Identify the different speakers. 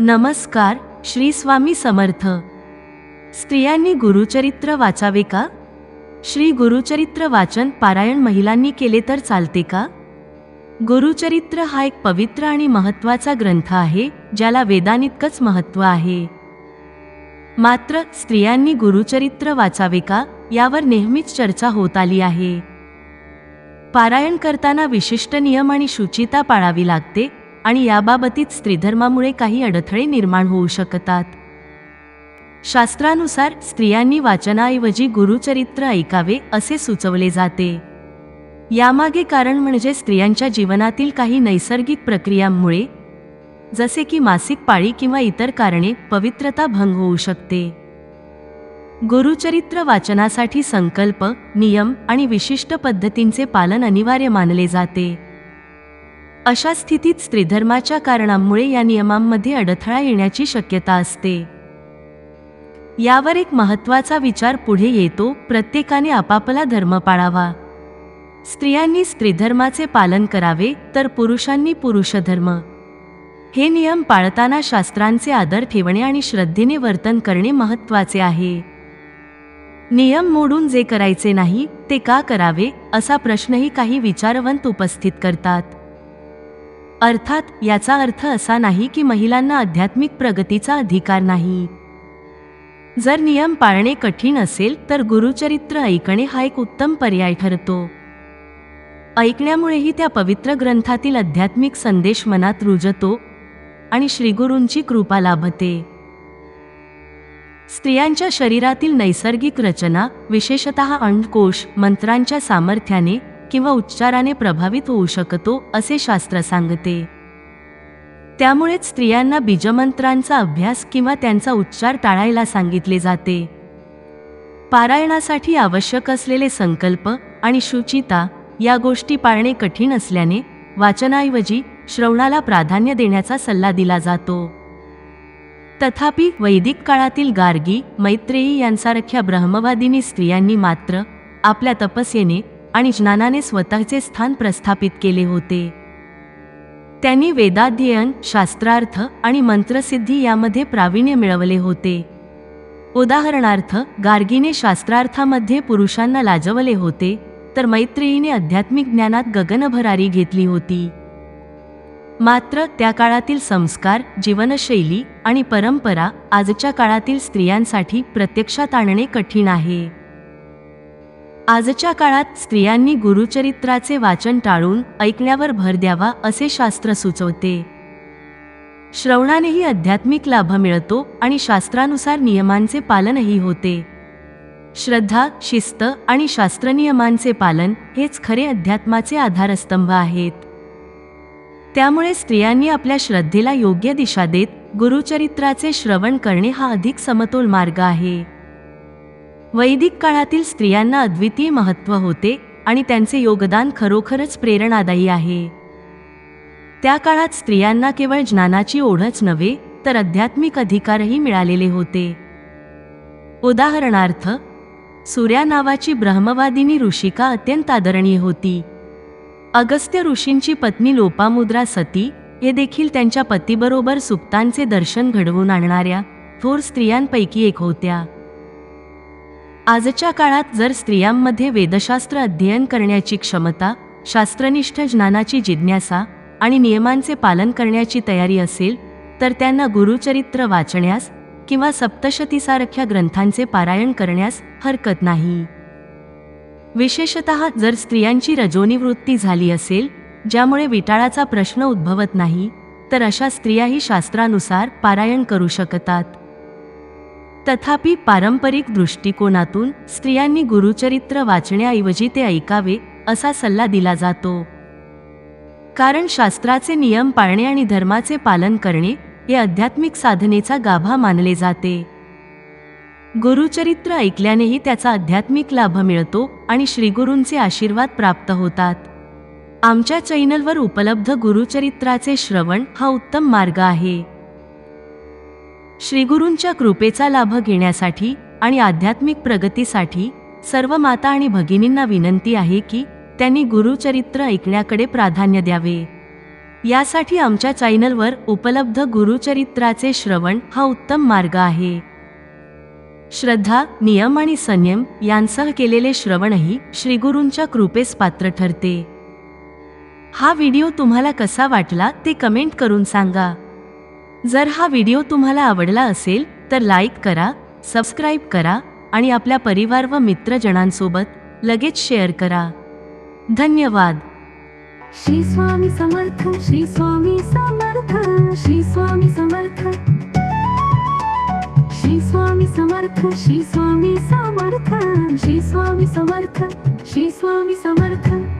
Speaker 1: नमस्कार श्री स्वामी समर्थ. स्त्रियांनी गुरुचरित्र वाचावे का? श्री गुरुचरित्र वाचन पारायण महिलांनी केले तर चालते का? गुरुचरित्र हा एक पवित्र आणि महत्त्वाचा ग्रंथ आहे ज्याला वेदानितकंच महत्त्व आहे. मात्र स्त्रियांनी गुरुचरित्र वाचावे का? यावर नेहमीच चर्चा होत आली आहे. पारायण करताना विशिष्ट नियम आणि शुचिता पाळावी लागते आणि याबाबतीत स्त्रीधर्मामुळे काही अडथळे निर्माण होऊ शकतात. शास्त्रानुसार स्त्रियांनी वाचनाऐवजी गुरुचरित्र ऐकावे असे सुचवले जाते. यामागे कारण म्हणजे स्त्रियांच्या जीवनातील काही नैसर्गिक प्रक्रियांमुळे जसे की मासिक पाळी किंवा इतर कारणे पवित्रता भंग होऊ शकते. गुरुचरित्र वाचनासाठी संकल्प नियम आणि विशिष्ट पद्धतींचे पालन अनिवार्य मानले जाते. अशा स्थितीत स्त्रीधर्माच्या कारणांमुळे या नियमांमध्ये अडथळा येण्याची शक्यता असते. यावर एक महत्त्वाचा विचार पुढे येतो प्रत्येकाने आपापला धर्म पाळावा. स्त्रियांनी स्त्रीधर्माचे पालन करावे तर पुरुषांनी पुरुषधर्म हे नियम पाळताना शास्त्रांचे आदर ठेवणे आणि श्रद्धेने वर्तन करणे महत्त्वाचे आहे. नियम मोडून जे करायचे नाही ते का करावे असा प्रश्नही काही विचारवंत उपस्थित करतात. अर्थात याचा अर्थ असा नाही की महिलांना आध्यात्मिक प्रगतीचा अधिकार नाही. जर नियम पाळणे कठीण असेल तर गुरुचरित्र ऐकणे हा एक उत्तम पर्याय ठरतो. ऐकण्यामुळेही त्या पवित्र ग्रंथातील आध्यात्मिक संदेश मनात रुजतो आणि श्रीगुरूंची कृपा लाभते. स्त्रियांच्या शरीरातील नैसर्गिक रचना विशेषत अंडकोश मंत्रांच्या सामर्थ्याने किंवा उच्चाराने प्रभावित होऊ शकतो असे शास्त्र सांगते. त्यामुळेच स्त्रियांना बीजमंत्रांचा अभ्यास किंवा त्यांचा उच्चार टाळायला सांगितले जाते. पारायणासाठी आवश्यक असलेले संकल्प आणि शुचिता या गोष्टी पाळणे कठीण असल्याने वाचनाऐवजी श्रवणाला प्राधान्य देण्याचा सल्ला दिला जातो. तथापि वैदिक काळातील गार्गी मैत्रेयी यांसारख्या ब्रह्मवादिनी स्त्रियांनी मात्र आपल्या तपस्येने आणि ज्ञानाने स्वतःचे स्थान प्रस्थापित केले होते. त्यांनी वेदाध्ययन शास्त्रार्थ आणि मंत्रसिद्धी यामध्ये प्रावीण्य मिळवले होते. उदाहरणार्थ गार्गीने शास्त्रार्थामध्ये पुरुषांना लाजवले होते तर मैत्रेयीने आध्यात्मिक ज्ञानात गगनभरारी घेतली होती. मात्र त्या काळातील संस्कार जीवनशैली आणि परंपरा आजच्या काळातील स्त्रियांसाठी प्रत्यक्षात आणणे कठीण आहे. आजच्या काळात स्त्रियांनी गुरुचरित्राचे वाचन टाळून ऐकण्यावर भर द्यावा असे शास्त्र सुचवते. श्रवणानेही आध्यात्मिक लाभ मिळतो आणि शास्त्रानुसार नियमांचे पालनही होते. श्रद्धा शिस्त आणि शास्त्रनियमांचे पालन हेच खरे अध्यात्माचे आधारस्तंभ आहेत. त्यामुळे स्त्रियांनी आपल्या श्रद्धेला योग्य दिशा देत गुरुचरित्राचे श्रवण करणे हा अधिक समतोल मार्ग आहे. वैदिक काळातील स्त्रियांना अद्वितीय महत्त्व होते आणि त्यांचे योगदान खरोखरच प्रेरणादायी आहे. त्या काळात स्त्रियांना केवळ ज्ञानाची ओढच नव्हे तर आध्यात्मिक अधिकारही मिळालेले होते. उदाहरणार्थ सूर्या नावाची ब्रह्मवादिनी ऋषिका अत्यंत आदरणीय होती. अगस्त्य ऋषींची पत्नी लोपामुद्रा सती हे देखील त्यांच्या पतीबरोबर सुप्तांचे दर्शन घडवून आणणाऱ्या थोर स्त्रियांपैकी एक होत्या. आजच्या काळात जर स्त्रियांमध्ये वेदशास्त्र अध्ययन करण्याची क्षमता शास्त्रनिष्ठ ज्ञानाची जिज्ञासा आणि नियमांचे पालन करण्याची तयारी असेल तर त्यांना गुरुचरित्र वाचण्यास किंवा सप्तशतीसारख्या ग्रंथांचे पारायण करण्यास हरकत नाही. विशेषत जर स्त्रियांची रजोनिवृत्ती झाली असेल ज्यामुळे विटाळाचा प्रश्न उद्भवत नाही तर अशा स्त्रियाही शास्त्रानुसार पारायण करू शकतात. तथापि पारंपरिक दृष्टिकोनातून स्त्रियांनी गुरुचरित्र वाचण्याऐवजी ते ऐकावे असा सल्ला दिला जातो. कारण शास्त्राचे नियम पाळणे आणि धर्माचे पालन करणे हे आध्यात्मिक साधनेचा गाभा मानले जाते. गुरुचरित्र ऐकल्यानेही त्याचा आध्यात्मिक लाभ मिळतो आणि श्रीगुरूंचे आशीर्वाद प्राप्त होतात. आमच्या चॅनलवर उपलब्ध गुरुचरित्राचे श्रवण हा उत्तम मार्ग आहे. श्रीगुरूंच्या कृपेचा लाभ घेण्यासाठी आणि आध्यात्मिक प्रगतीसाठी सर्व माता आणि भगिनींना विनंती आहे की त्यांनी गुरुचरित्र ऐकण्याकडे प्राधान्य द्यावे. यासाठी आमच्या चॅनलवर उपलब्ध गुरुचरित्राचे श्रवण हा उत्तम मार्ग आहे. श्रद्धा नियम आणि संयम यांसह केलेले श्रवणही श्रीगुरूंच्या कृपेस पात्र ठरते. हा व्हिडिओ तुम्हाला कसा वाटला ते कमेंट करून सांगा. जर हा व्हिडिओ तुम्हाला आवडला असेल तर लाईक करा सबस्क्राईब करा आणि आपल्या परिवार व मित्रजणांसोबत लगेच शेअर करा. धन्यवाद.
Speaker 2: श्री स्वामी समर्थ श्री स्वामी समर्थ श्री स्वामी समर्थ. श्री स्वामी समर्थ श्री स्वामी समर्थ श्री स्वामी समर्थ श्री स्वामी समर्थ.